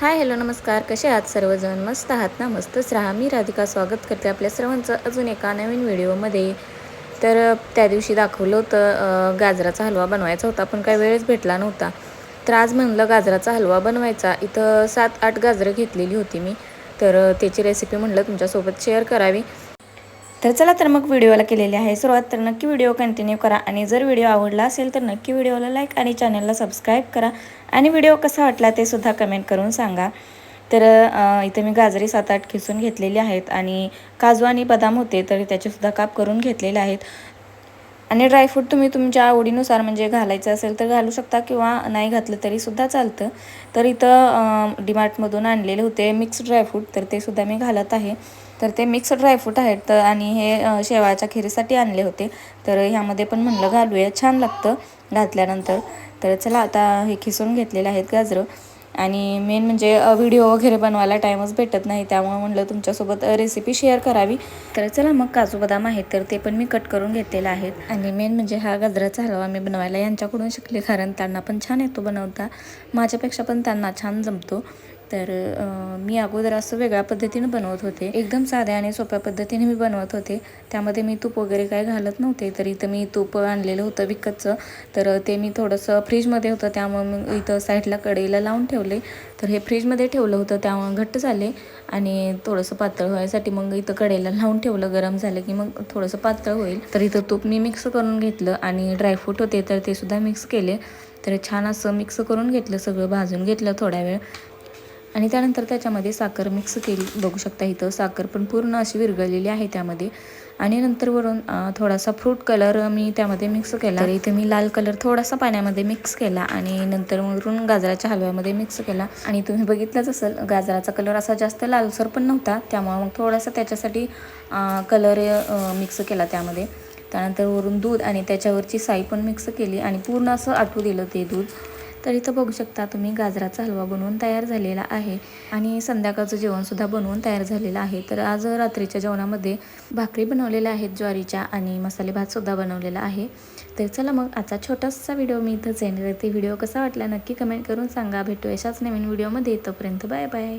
Hi hello नमस्कार. कसे आहात सर्वजण? मस्त आहात ना? मस्तच राहा. मी राधिका स्वागत करते आपल्या सर्वांचं अजून एका नवीन व्हिडिओमध्ये. तर त्या दिवशी दाखवलं होतं गाजराचा हलवा बनवायचा होता पण काही वेळच भेटला नव्हता. तर आज म्हणलं गाजराचा हलवा बनवायचा. इथं सात आठ गाजरं घेतलेली होती मी. तर त्याची रेसिपी म्हणलं तुमच्यासोबत शेअर करावी. तर चला तर मग व्हिडिओला केलेली आहे सुरुवात. तर नक्की व्हिडिओ कंटिन्यू करा आणि जर व्हिडिओ आवडला असेल तर नक्की व्हिडिओला लाईक आणि चॅनलला सबस्क्राईब करा. आणि व्हिडिओ कसा वाटला ते सुद्धा कमेंट करून सांगा. तर इथे मी गाजरी सात आठ खिसून घेतलेली आहेत आणि काजू आणि बदाम होते तर त्याचेसुद्धा काप करून घेतलेले आहेत. आणि ड्रायफ्रूट तुम्ही तुमच्या आवडीनुसार म्हणजे घालायचं असेल तर घालू शकता किंवा नाही घातलं तरी सुद्धा चालतं. तर इथं डीमार्टमधून आणलेले होते मिक्स ड्रायफ्रूट तर ते सुद्धा मी घालत आहे. तर ते मिक्स ड्रायफ्रूट आहेत तर आणि हे शेवाळच्या खिरीसाठी आणले होते. तर ह्यामध्ये पण म्हणलं घालूया छान लागतं घातल्यानंतर. तर चला आता हे खिसून घेतलेले आहेत गाजरं. आणि मेन म्हणजे व्हिडिओ वगैरे बनवायला टाईमच भेटत नाही. त्यामुळे म्हणलं तुमच्यासोबत रेसिपी शेअर करावी. तर चला मग काजू बदाम आहेत तर ते पण मी कट करून घेतलेले आहेत. आणि मेन म्हणजे हा गाजराचा हलवा मी बनवायला यांच्याकडून शिकले कारण त्यांना पण छान येतो बनवता. माझ्यापेक्षा पण त्यांना छान जमतो. तर मी अगोदर असं वेगळ्या पद्धतीनं बनवत होते. एकदम साध्या आणि सोप्या पद्धतीने मी बनवत होते. त्यामध्ये मी तूप वगैरे काय घालत नव्हते. तर इथं मी तूप आणलेलं होतं विकतचं. तर ते मी थोडंसं फ्रीजमध्ये होतं. त्यामुळे मग इथं साईडला कढईला लावून ठेवले. तर हे फ्रीजमध्ये ठेवलं होतं. त्यामुळे घट्ट झाले. आणि थोडंसं पातळ व्हायसाठी मग इथं कढईला लावून ठेवलं. गरम झालं की मग थोडंसं पातळ होईल. तर इथं तूप मी मिक्स करून घेतलं. आणि ड्रायफ्रूट होते तर ते सुद्धा मिक्स केले. तर छान असं मिक्स करून घेतलं. सगळं भाजून घेतलं थोड्या वेळ. आणि त्यानंतर त्याच्यामध्ये साखर मिक्स केली. बघू शकता इथं साखर पण पूर्ण अशी विरघळलेली आहे त्यामध्ये. आणि नंतर वरून थोडासा फ्रूट कलर मी त्यामध्ये मिक्स केला. तर इथे मी लाल कलर थोडासा पाण्यामध्ये मिक्स केला आणि नंतर वरून गाजराच्या हलव्यामध्ये मिक्स केला. आणि तुम्ही बघितलंच असेल गाजराचा कलर असा जास्त लालसर पण नव्हता. त्यामुळे मग थोडासा त्याच्यासाठी कलर मिक्स केला त्यामध्ये. त्यानंतर वरून दूध आणि त्याच्यावरची साई पण मिक्स केली आणि पूर्ण असं आटू दिलं ते दूध. तर इथं बघू शकता तुम्ही गाजराचा हलवा बनवून तयार झालेला आहे आणि संध्याकाळचं जेवणसुद्धा बनवून तयार झालेलं आहे. तर आज रात्रीच्या जेवणामध्ये भाकरी बनवलेल्या आहेत ज्वारीच्या आणि मसाले भातसुद्धा बनवलेला आहे. तर चला मग आजचा छोटासा व्हिडिओ मी इथं सेंड करते. व्हिडिओ कसा वाटला नक्की कमेंट करून सांगा. भेटू अशाच नवीन व्हिडिओमध्ये. तोपर्यंत बाय बाय.